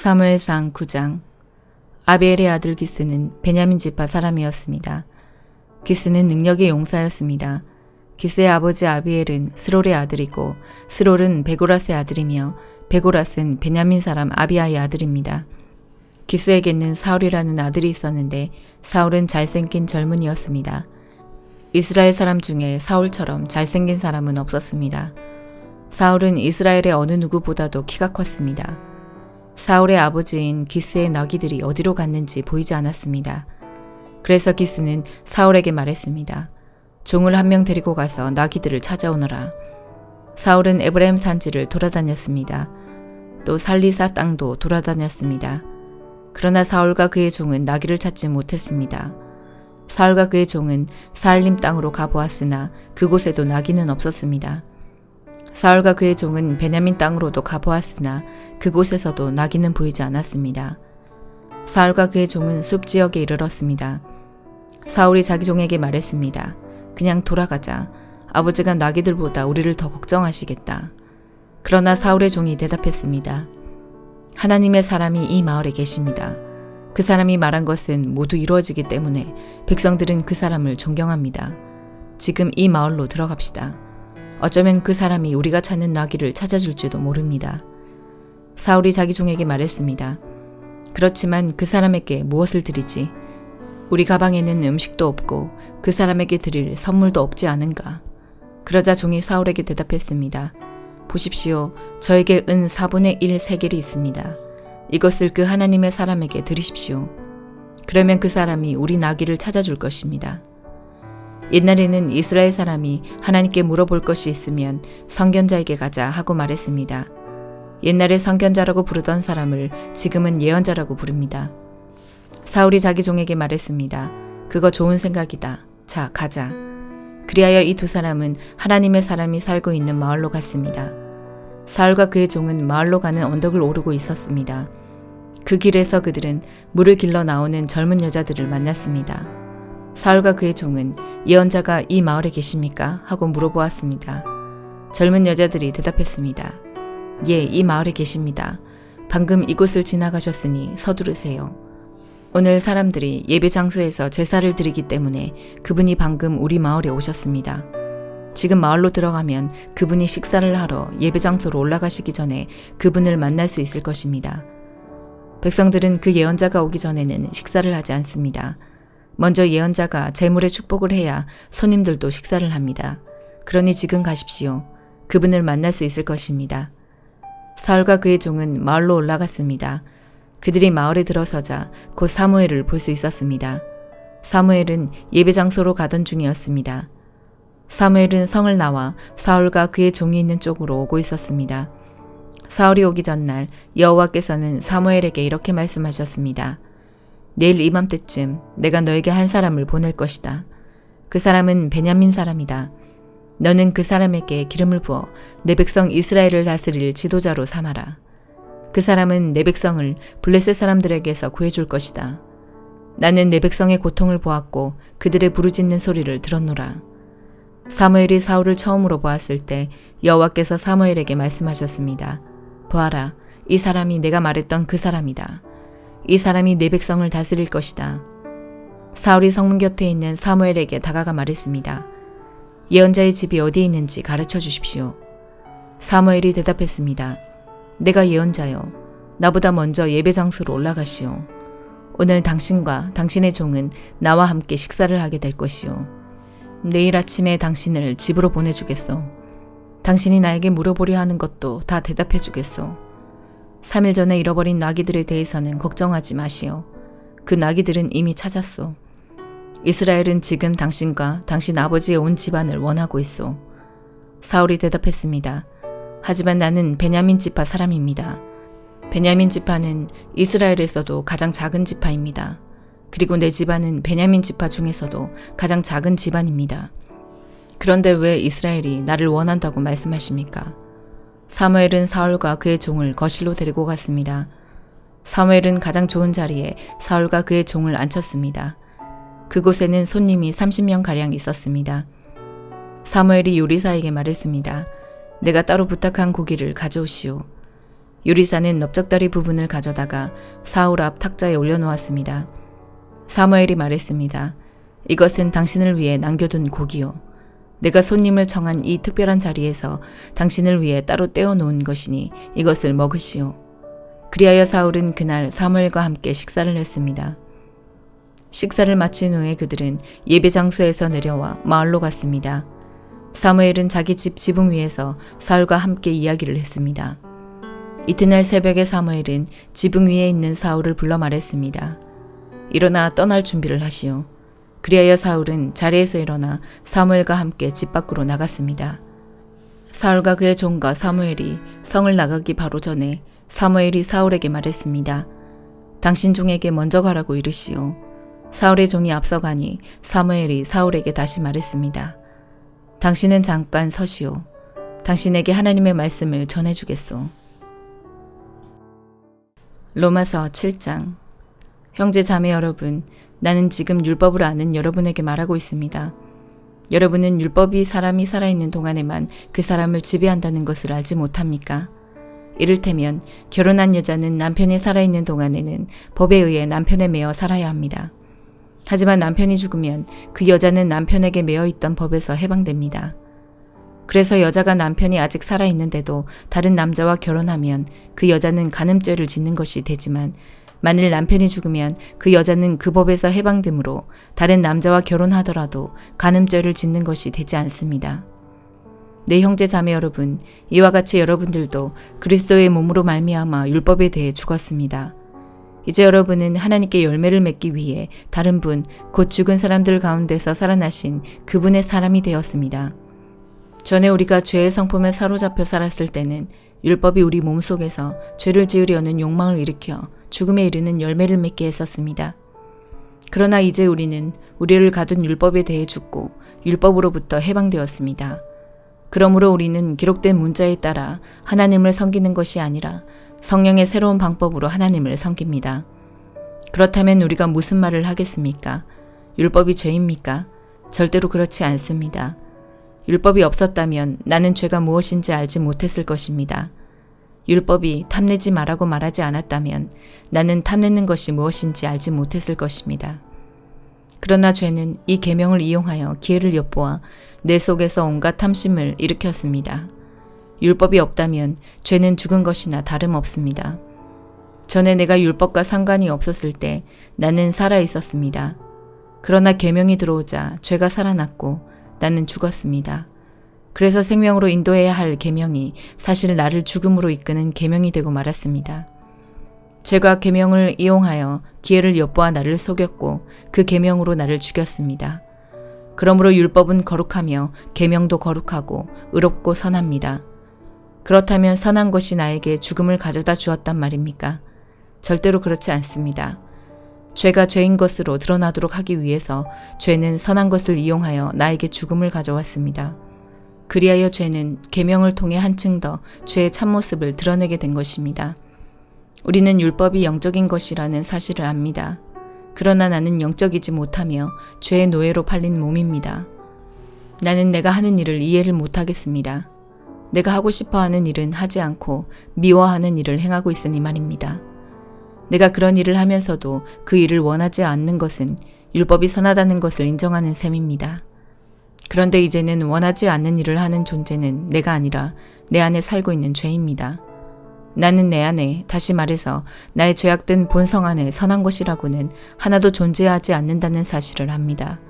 사무엘상 9장 아비엘의 아들 기스는 베냐민 지파 사람이었습니다. 기스는 능력의 용사였습니다. 기스의 아버지 아비엘은 스롤의 아들이고 스롤은 베고라스의 아들이며 베고라스는 베냐민 사람 아비아의 아들입니다. 기스에게는 사울이라는 아들이 있었는데 사울은 잘생긴 젊은이였습니다. 이스라엘 사람 중에 사울처럼 잘생긴 사람은 없었습니다. 사울은 이스라엘의 어느 누구보다도 키가 컸습니다. 사울의 아버지인 기스의 너기들이 어디로 갔는지 보이지 않았습니다. 그래서 기스는 사울에게 말했습니다. 종을 한 명 데리고 가서 나귀들을 찾아오너라. 사울은 에브라임 산지를 돌아다녔습니다. 또 살리사 땅도 돌아다녔습니다. 그러나 사울과 그의 종은 나귀를 찾지 못했습니다. 사울과 그의 종은 살림 땅으로 가보았으나 그곳에도 나귀는 없었습니다. 사울과 그의 종은 베냐민 땅으로도 가보았으나 그곳에서도 나귀는 보이지 않았습니다. 사울과 그의 종은 숲 지역에 이르렀습니다. 사울이 자기 종에게 말했습니다. 그냥 돌아가자. 아버지가 나귀들보다 우리를 더 걱정하시겠다. 그러나 사울의 종이 대답했습니다. 하나님의 사람이 이 마을에 계십니다. 그 사람이 말한 것은 모두 이루어지기 때문에 백성들은 그 사람을 존경합니다. 지금 이 마을로 들어갑시다. 어쩌면 그 사람이 우리가 찾는 나귀를 찾아줄지도 모릅니다. 사울이 자기 종에게 말했습니다. 그렇지만 그 사람에게 무엇을 드리지? 우리 가방에는 음식도 없고 그 사람에게 드릴 선물도 없지 않은가? 그러자 종이 사울에게 대답했습니다. 보십시오. 저에게 은 4분의 1 세겔이 있습니다. 이것을 그 하나님의 사람에게 드리십시오. 그러면 그 사람이 우리 나귀를 찾아줄 것입니다. 옛날에는 이스라엘 사람이 하나님께 물어볼 것이 있으면 성견자에게 가자 하고 말했습니다. 옛날에 성견자라고 부르던 사람을 지금은 예언자라고 부릅니다. 사울이 자기 종에게 말했습니다. 그거 좋은 생각이다. 자, 가자. 그리하여 이 두 사람은 하나님의 사람이 살고 있는 마을로 갔습니다. 사울과 그의 종은 마을로 가는 언덕을 오르고 있었습니다. 그 길에서 그들은 물을 길러 나오는 젊은 여자들을 만났습니다. 사울과 그의 종은 예언자가 이 마을에 계십니까? 하고 물어보았습니다. 젊은 여자들이 대답했습니다. 예, 이 마을에 계십니다. 방금 이곳을 지나가셨으니 서두르세요. 오늘 사람들이 예배 장소에서 제사를 드리기 때문에 그분이 방금 우리 마을에 오셨습니다. 지금 마을로 들어가면 그분이 식사를 하러 예배 장소로 올라가시기 전에 그분을 만날 수 있을 것입니다. 백성들은 그 예언자가 오기 전에는 식사를 하지 않습니다. 먼저 예언자가 재물의 축복을 해야 손님들도 식사를 합니다. 그러니 지금 가십시오. 그분을 만날 수 있을 것입니다. 사울과 그의 종은 마을로 올라갔습니다. 그들이 마을에 들어서자 곧 사무엘을 볼 수 있었습니다. 사무엘은 예배 장소로 가던 중이었습니다. 사무엘은 성을 나와 사울과 그의 종이 있는 쪽으로 오고 있었습니다. 사울이 오기 전날 여호와께서는 사무엘에게 이렇게 말씀하셨습니다. 내일 이맘때쯤 내가 너에게 한 사람을 보낼 것이다. 그 사람은 베냐민 사람이다. 너는 그 사람에게 기름을 부어 내 백성 이스라엘을 다스릴 지도자로 삼아라. 그 사람은 내 백성을 블레셋 사람들에게서 구해줄 것이다. 나는 내 백성의 고통을 보았고 그들의 부르짖는 소리를 들었노라. 사무엘이 사울을 처음으로 보았을 때 여호와께서 사무엘에게 말씀하셨습니다. 보아라, 이 사람이 내가 말했던 그 사람이다. 이 사람이 내 백성을 다스릴 것이다. 사울이 성문 곁에 있는 사무엘에게 다가가 말했습니다. 예언자의 집이 어디에 있는지 가르쳐 주십시오. 사무엘이 대답했습니다. 내가 예언자요. 나보다 먼저 예배 장소로 올라가시오. 오늘 당신과 당신의 종은 나와 함께 식사를 하게 될 것이오. 내일 아침에 당신을 집으로 보내주겠소. 당신이 나에게 물어보려 하는 것도 다 대답해 주겠소. 3일 전에 잃어버린 나귀들에 대해서는 걱정하지 마시오. 그 나귀들은 이미 찾았소. 이스라엘은 지금 당신과 당신 아버지의 온 집안을 원하고 있소. 사울이 대답했습니다. 하지만 나는 베냐민 지파 사람입니다. 베냐민 지파는 이스라엘에서도 가장 작은 지파입니다. 그리고 내 집안은 베냐민 지파 중에서도 가장 작은 집안입니다. 그런데 왜 이스라엘이 나를 원한다고 말씀하십니까? 사무엘은 사울과 그의 종을 거실로 데리고 갔습니다. 사무엘은 가장 좋은 자리에 사울과 그의 종을 앉혔습니다. 그곳에는 손님이 30명 가량 있었습니다. 사무엘이 요리사에게 말했습니다. 내가 따로 부탁한 고기를 가져오시오. 요리사는 넓적다리 부분을 가져다가 사울 앞 탁자에 올려놓았습니다. 사무엘이 말했습니다. 이것은 당신을 위해 남겨둔 고기요. 내가 손님을 청한 이 특별한 자리에서 당신을 위해 따로 떼어놓은 것이니 이것을 먹으시오. 그리하여 사울은 그날 사무엘과 함께 식사를 했습니다. 식사를 마친 후에 그들은 예배 장소에서 내려와 마을로 갔습니다. 사무엘은 자기 집 지붕 위에서 사울과 함께 이야기를 했습니다. 이튿날 새벽에 사무엘은 지붕 위에 있는 사울을 불러 말했습니다. 일어나 떠날 준비를 하시오. 그리하여 사울은 자리에서 일어나 사무엘과 함께 집 밖으로 나갔습니다. 사울과 그의 종과 사무엘이 성을 나가기 바로 전에 사무엘이 사울에게 말했습니다. 당신 종에게 먼저 가라고 이르시오. 사울의 종이 앞서가니 사무엘이 사울에게 다시 말했습니다. 당신은 잠깐 서시오. 당신에게 하나님의 말씀을 전해주겠소. 로마서 7장 형제 자매 여러분, 나는 지금 율법을 아는 여러분에게 말하고 있습니다. 여러분은 율법이 사람이 살아있는 동안에만 그 사람을 지배한다는 것을 알지 못합니까? 이를테면 결혼한 여자는 남편이 살아있는 동안에는 법에 의해 남편에 매어 살아야 합니다. 하지만 남편이 죽으면 그 여자는 남편에게 매어 있던 법에서 해방됩니다. 그래서 여자가 남편이 아직 살아있는데도 다른 남자와 결혼하면 그 여자는 간음죄를 짓는 것이 되지만 만일 남편이 죽으면 그 여자는 그 법에서 해방되므로 다른 남자와 결혼하더라도 간음죄를 짓는 것이 되지 않습니다. 내 형제 자매 여러분, 이와 같이 여러분들도 그리스도의 몸으로 말미암아 율법에 대해 죽었습니다. 이제 여러분은 하나님께 열매를 맺기 위해 다른 분, 곧 죽은 사람들 가운데서 살아나신 그분의 사람이 되었습니다. 전에 우리가 죄의 성품에 사로잡혀 살았을 때는 율법이 우리 몸속에서 죄를 지으려는 욕망을 일으켜 죽음에 이르는 열매를 맺게 했었습니다. 그러나 이제 우리는 우리를 가둔 율법에 대해 죽고 율법으로부터 해방되었습니다. 그러므로 우리는 기록된 문자에 따라 하나님을 섬기는 것이 아니라 성령의 새로운 방법으로 하나님을 섬깁니다. 그렇다면 우리가 무슨 말을 하겠습니까? 율법이 죄입니까? 절대로 그렇지 않습니다. 율법이 없었다면 나는 죄가 무엇인지 알지 못했을 것입니다. 율법이 탐내지 말라고 말하지 않았다면 나는 탐내는 것이 무엇인지 알지 못했을 것입니다. 그러나 죄는 이 계명을 이용하여 기회를 엿보아 내 속에서 온갖 탐심을 일으켰습니다. 율법이 없다면 죄는 죽은 것이나 다름없습니다. 전에 내가 율법과 상관이 없었을 때 나는 살아 있었습니다. 그러나 계명이 들어오자 죄가 살아났고 나는 죽었습니다. 그래서 생명으로 인도해야 할 계명이 사실 나를 죽음으로 이끄는 계명이 되고 말았습니다. 제가 계명을 이용하여 기회를 엿보아 나를 속였고 그 계명으로 나를 죽였습니다. 그러므로 율법은 거룩하며 계명도 거룩하고 의롭고 선합니다. 그렇다면 선한 것이 나에게 죽음을 가져다 주었단 말입니까? 절대로 그렇지 않습니다. 죄가 죄인 것으로 드러나도록 하기 위해서 죄는 선한 것을 이용하여 나에게 죽음을 가져왔습니다. 그리하여 죄는 계명을 통해 한층 더 죄의 참모습을 드러내게 된 것입니다. 우리는 율법이 영적인 것이라는 사실을 압니다. 그러나 나는 영적이지 못하며 죄의 노예로 팔린 몸입니다. 나는 내가 하는 일을 이해를 못하겠습니다. 내가 하고 싶어 하는 일은 하지 않고 미워하는 일을 행하고 있으니 말입니다. 내가 그런 일을 하면서도 그 일을 원하지 않는 것은 율법이 선하다는 것을 인정하는 셈입니다. 그런데 이제는 원하지 않는 일을 하는 존재는 내가 아니라 내 안에 살고 있는 죄입니다. 나는 내 안에, 다시 말해서 나의 죄악된 본성 안에 선한 것이라고는 하나도 존재하지 않는다는 사실을 압니다.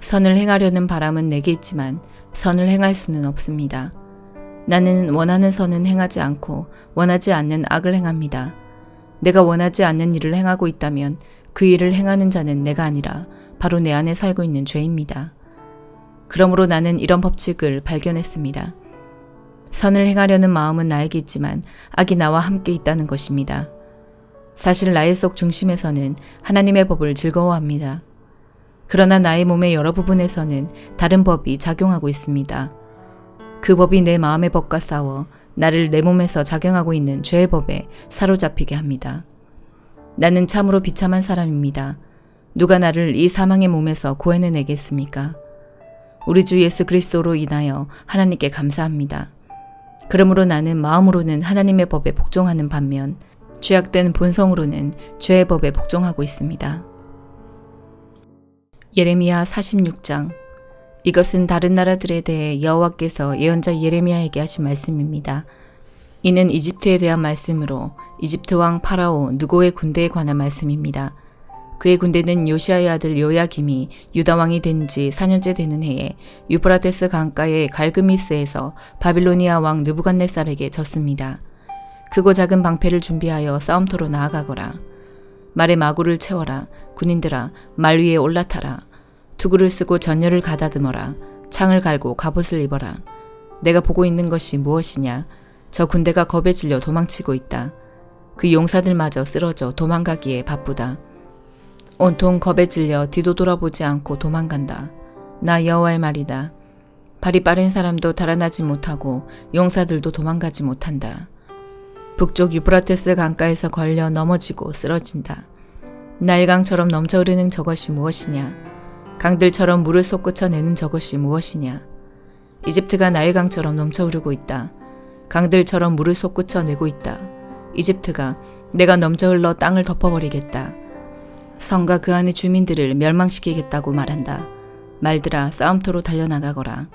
선을 행하려는 바람은 내게 있지만 선을 행할 수는 없습니다. 나는 원하는 선은 행하지 않고 원하지 않는 악을 행합니다. 내가 원하지 않는 일을 행하고 있다면 그 일을 행하는 자는 내가 아니라 바로 내 안에 살고 있는 죄입니다. 그러므로 나는 이런 법칙을 발견했습니다. 선을 행하려는 마음은 나에게 있지만 악이 나와 함께 있다는 것입니다. 사실 나의 속 중심에서는 하나님의 법을 즐거워합니다. 그러나 나의 몸의 여러 부분에서는 다른 법이 작용하고 있습니다. 그 법이 내 마음의 법과 싸워 나를 내 몸에서 작용하고 있는 죄의 법에 사로잡히게 합니다. 나는 참으로 비참한 사람입니다. 누가 나를 이 사망의 몸에서 구해내겠습니까? 우리 주 예수 그리스도로 인하여 하나님께 감사합니다. 그러므로 나는 마음으로는 하나님의 법에 복종하는 반면 죄악된 본성으로는 죄의 법에 복종하고 있습니다. 예레미야 46장 이것은 다른 나라들에 대해 여호와께서 예언자 예레미야에게 하신 말씀입니다. 이는 이집트에 대한 말씀으로 이집트 왕 파라오 느고의 군대에 관한 말씀입니다. 그의 군대는 요시아의 아들 요야김이 유다 왕이 된 지 4년째 되는 해에 유프라테스 강가의 갈그미스에서 바빌로니아 왕 느부갓네살에게 졌습니다. 크고 작은 방패를 준비하여 싸움터로 나아가거라. 말에 마구를 채워라. 군인들아 말 위에 올라타라. 투구를 쓰고 전열을 가다듬어라. 창을 갈고 갑옷을 입어라. 내가 보고 있는 것이 무엇이냐? 저 군대가 겁에 질려 도망치고 있다. 그 용사들마저 쓰러져 도망가기에 바쁘다. 온통 겁에 질려 뒤도 돌아보지 않고 도망간다. 나 여호와의 말이다. 발이 빠른 사람도 달아나지 못하고 용사들도 도망가지 못한다. 북쪽 유브라테스 강가에서 걸려 넘어지고 쓰러진다. 날강처럼 넘쳐 흐르는 저것이 무엇이냐? 강들처럼 물을 솟구쳐내는 저것이 무엇이냐? 이집트가 나일강처럼 넘쳐 흐르고 있다. 강들처럼 물을 솟구쳐내고 있다. 이집트가 내가 넘쳐 흘러 땅을 덮어버리겠다. 성과 그 안의 주민들을 멸망시키겠다고 말한다. 말들아 싸움터로 달려나가거라.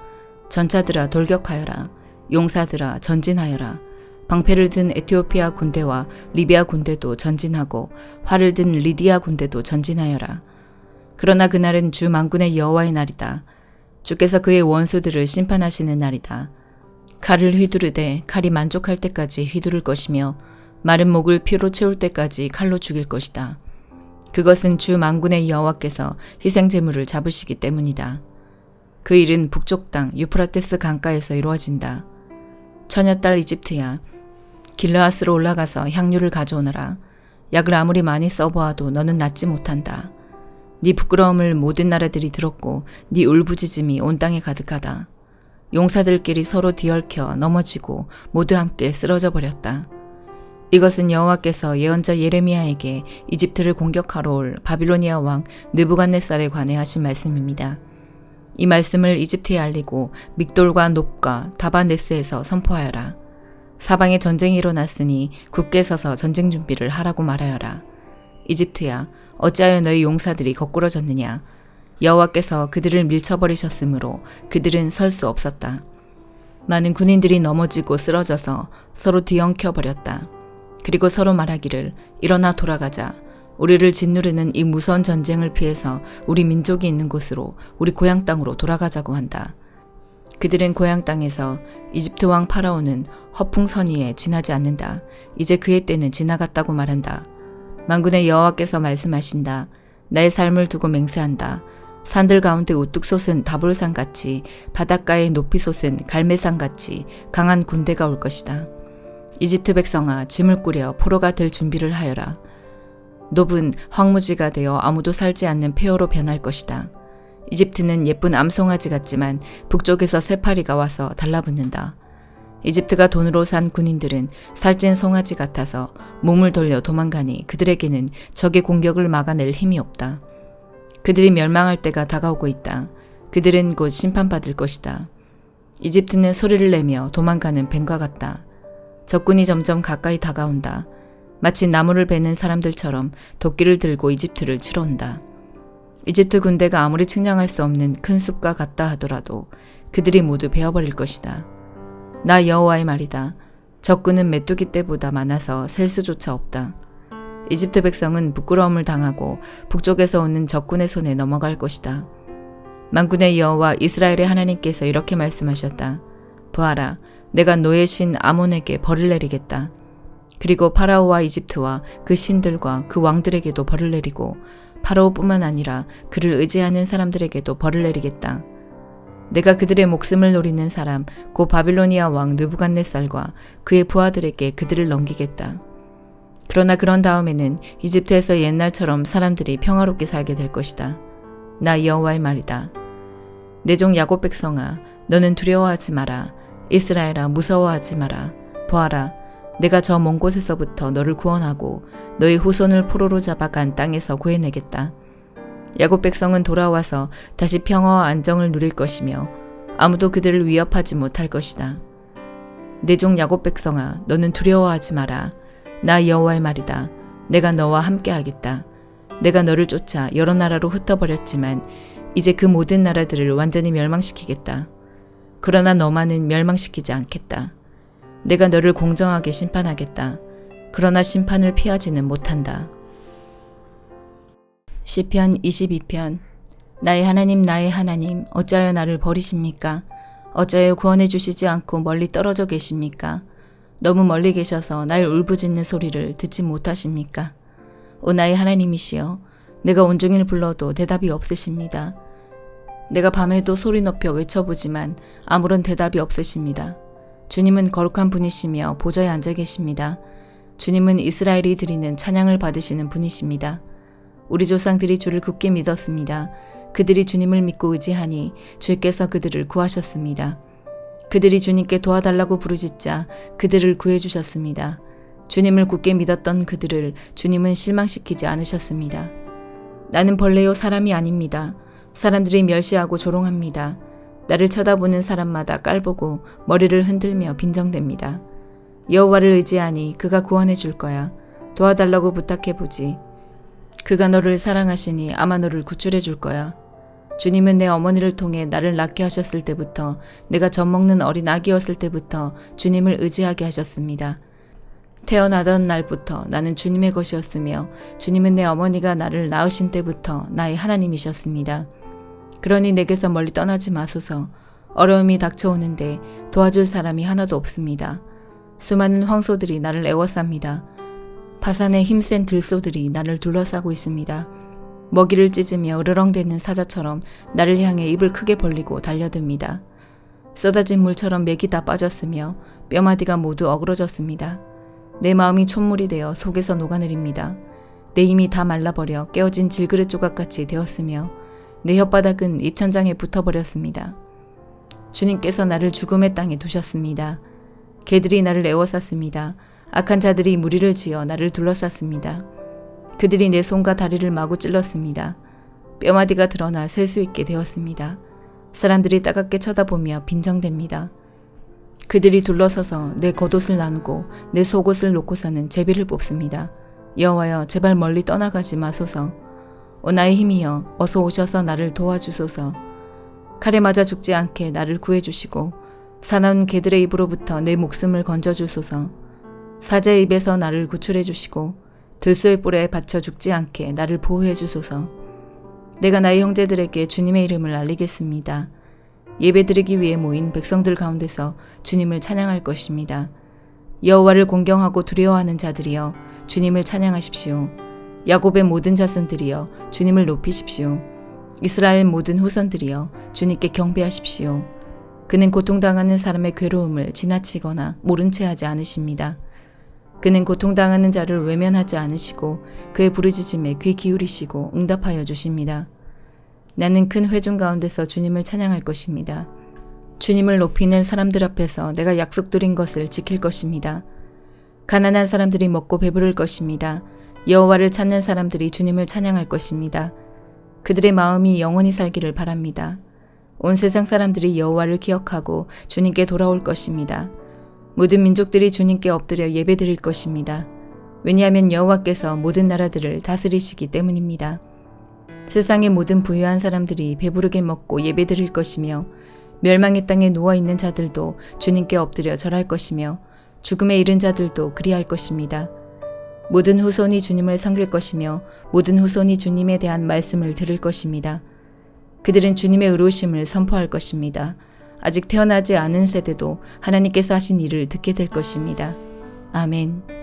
전차들아 돌격하여라. 용사들아 전진하여라. 방패를 든 에티오피아 군대와 리비아 군대도 전진하고 활을 든 리디아 군대도 전진하여라. 그러나 그날은 주 만군의 여호와의 날이다. 주께서 그의 원수들을 심판하시는 날이다. 칼을 휘두르되 칼이 만족할 때까지 휘두를 것이며 마른 목을 피로 채울 때까지 칼로 죽일 것이다. 그것은 주 만군의 여호와께서 희생 제물을 잡으시기 때문이다. 그 일은 북쪽 땅 유프라테스 강가에서 이루어진다. 처녀딸 이집트야. 길르앗으로 올라가서 향유를 가져오너라. 약을 아무리 많이 써보아도 너는 낫지 못한다. 네 부끄러움을 모든 나라들이 들었고 네 울부짖음이 온 땅에 가득하다. 용사들끼리 서로 뒤얽혀 넘어지고 모두 함께 쓰러져 버렸다. 이것은 여호와께서 예언자 예레미야에게 이집트를 공격하러 올 바빌로니아 왕 느부갓네살에 관해 하신 말씀입니다. 이 말씀을 이집트에 알리고 믹돌과 높과 다바네스에서 선포하여라. 사방에 전쟁이 일어났으니 굳게 서서 전쟁 준비를 하라고 말하여라. 이집트야, 어찌하여 너희 용사들이 거꾸러졌느냐? 여호와께서 그들을 밀쳐버리셨으므로 그들은 설 수 없었다. 많은 군인들이 넘어지고 쓰러져서 서로 뒤엉켜 버렸다. 그리고 서로 말하기를 일어나 돌아가자. 우리를 짓누르는 이 무서운 전쟁을 피해서 우리 민족이 있는 곳으로 우리 고향 땅으로 돌아가자고 한다. 그들은 고향 땅에서 이집트 왕 파라오는 허풍선의에 지나지 않는다. 이제 그의 때는 지나갔다고 말한다. 만군의 여호와께서 말씀하신다. 나의 삶을 두고 맹세한다. 산들 가운데 우뚝 솟은 다볼산 같이 바닷가에 높이 솟은 갈매산 같이 강한 군대가 올 것이다. 이집트 백성아 짐을 꾸려 포로가 될 준비를 하여라. 노은 황무지가 되어 아무도 살지 않는 폐허로 변할 것이다. 이집트는 예쁜 암송아지 같지만 북쪽에서 새파리가 와서 달라붙는다. 이집트가 돈으로 산 군인들은 살찐 송아지 같아서 몸을 돌려 도망가니 그들에게는 적의 공격을 막아낼 힘이 없다. 그들이 멸망할 때가 다가오고 있다. 그들은 곧 심판받을 것이다. 이집트는 소리를 내며 도망가는 뱀과 같다. 적군이 점점 가까이 다가온다. 마치 나무를 베는 사람들처럼 도끼를 들고 이집트를 치러 온다. 이집트 군대가 아무리 측량할 수 없는 큰 숲과 같다 하더라도 그들이 모두 베어버릴 것이다. 나 여호와의 말이다. 적군은 메뚜기 떼보다 많아서 셀 수조차 없다. 이집트 백성은 부끄러움을 당하고 북쪽에서 오는 적군의 손에 넘어갈 것이다. 만군의 여호와 이스라엘의 하나님께서 이렇게 말씀하셨다. 보아라, 내가 노예 신 아몬에게 벌을 내리겠다. 그리고 파라오와 이집트와 그 신들과 그 왕들에게도 벌을 내리고 파라오뿐만 아니라 그를 의지하는 사람들에게도 벌을 내리겠다. 내가 그들의 목숨을 노리는 사람 고 바빌로니아 왕 느부갓네살과 그의 부하들에게 그들을 넘기겠다. 그러나 그런 다음에는 이집트에서 옛날처럼 사람들이 평화롭게 살게 될 것이다. 나 여호와의 말이다. 내 종 야곱 백성아 너는 두려워하지 마라. 이스라엘아 무서워하지 마라. 보아라 내가 저 먼 곳에서부터 너를 구원하고 너희 후손을 포로로 잡아간 땅에서 구해내겠다. 야곱 백성은 돌아와서 다시 평화와 안정을 누릴 것이며 아무도 그들을 위협하지 못할 것이다. 내종 야곱 백성아 너는 두려워하지 마라. 나 여호와의 말이다. 내가 너와 함께 하겠다. 내가 너를 쫓아 여러 나라로 흩어버렸지만 이제 그 모든 나라들을 완전히 멸망시키겠다. 그러나 너만은 멸망시키지 않겠다. 내가 너를 공정하게 심판하겠다. 그러나 심판을 피하지는 못한다 시편 22편 나의 하나님 나의 하나님 어찌하여 나를 버리십니까 어찌하여 구원해 주시지 않고 멀리 떨어져 계십니까? 너무 멀리 계셔서 날 울부짖는 소리를 듣지 못하십니까? 오 나의 하나님이시여, 내가 온종일 불러도 대답이 없으십니다. 내가 밤에도 소리 높여 외쳐보지만 아무런 대답이 없으십니다. 주님은 거룩한 분이시며 보좌에 앉아 계십니다. 주님은 이스라엘이 드리는 찬양을 받으시는 분이십니다. 우리 조상들이 주를 굳게 믿었습니다. 그들이 주님을 믿고 의지하니 주께서 그들을 구하셨습니다. 그들이 주님께 도와달라고 부르짖자 그들을 구해주셨습니다. 주님을 굳게 믿었던 그들을 주님은 실망시키지 않으셨습니다. 나는 벌레요 사람이 아닙니다. 사람들이 멸시하고 조롱합니다. 나를 쳐다보는 사람마다 깔보고 머리를 흔들며 빈정댑니다. 여호와를 의지하니 그가 구원해 줄 거야. 도와달라고 부탁해 보지. 그가 너를 사랑하시니 아마 너를 구출해 줄 거야. 주님은 내 어머니를 통해 나를 낳게 하셨을 때부터 내가 젖먹는 어린 아기였을 때부터 주님을 의지하게 하셨습니다. 태어나던 날부터 나는 주님의 것이었으며 주님은 내 어머니가 나를 낳으신 때부터 나의 하나님이셨습니다. 그러니 내게서 멀리 떠나지 마소서. 어려움이 닥쳐오는데 도와줄 사람이 하나도 없습니다. 수많은 황소들이 나를 애워쌉니다. 파산의 힘센 들소들이 나를 둘러싸고 있습니다. 먹이를 찢으며 으르렁대는 사자처럼 나를 향해 입을 크게 벌리고 달려듭니다. 쏟아진 물처럼 맥이 다 빠졌으며 뼈마디가 모두 어그러졌습니다. 내 마음이 촛물이 되어 속에서 녹아내립니다. 내 힘이 다 말라버려 깨어진 질그릇 조각같이 되었으며 내 혓바닥은 입천장에 붙어버렸습니다. 주님께서 나를 죽음의 땅에 두셨습니다. 개들이 나를 애워쌌습니다. 악한 자들이 무리를 지어 나를 둘러쌌습니다. 그들이 내 손과 다리를 마구 찔렀습니다. 뼈마디가 드러나 셀 수 있게 되었습니다. 사람들이 따갑게 쳐다보며 빈정댑니다. 그들이 둘러서서 내 겉옷을 나누고 내 속옷을 놓고서는 제비를 뽑습니다. 여호와여 제발 멀리 떠나가지 마소서. 오 나의 힘이여 어서 오셔서 나를 도와주소서. 칼에 맞아 죽지 않게 나를 구해주시고 사나운 개들의 입으로부터 내 목숨을 건져주소서. 사제의 입에서 나를 구출해 주시고 들소의 뿔에 받쳐 죽지 않게 나를 보호해 주소서. 내가 나의 형제들에게 주님의 이름을 알리겠습니다. 예배드리기 위해 모인 백성들 가운데서 주님을 찬양할 것입니다. 여호와를 공경하고 두려워하는 자들이여 주님을 찬양하십시오. 야곱의 모든 자손들이여 주님을 높이십시오. 이스라엘 모든 후손들이여 주님께 경배하십시오. 그는 고통당하는 사람의 괴로움을 지나치거나 모른 채 하지 않으십니다. 그는 고통당하는 자를 외면하지 않으시고 그의 부르짖음에 귀 기울이시고 응답하여 주십니다. 나는 큰 회중 가운데서 주님을 찬양할 것입니다. 주님을 높이는 사람들 앞에서 내가 약속드린 것을 지킬 것입니다. 가난한 사람들이 먹고 배부를 것입니다. 여호와를 찾는 사람들이 주님을 찬양할 것입니다. 그들의 마음이 영원히 살기를 바랍니다. 온 세상 사람들이 여호와를 기억하고 주님께 돌아올 것입니다. 모든 민족들이 주님께 엎드려 예배드릴 것입니다. 왜냐하면 여호와께서 모든 나라들을 다스리시기 때문입니다. 세상의 모든 부유한 사람들이 배부르게 먹고 예배드릴 것이며 멸망의 땅에 누워 있는 자들도 주님께 엎드려 절할 것이며 죽음에 이른 자들도 그리할 것입니다. 모든 후손이 주님을 섬길 것이며 모든 후손이 주님에 대한 말씀을 들을 것입니다. 그들은 주님의 의로우심을 선포할 것입니다. 아직 태어나지 않은 세대도 하나님께서 하신 일을 듣게 될 것입니다. 아멘.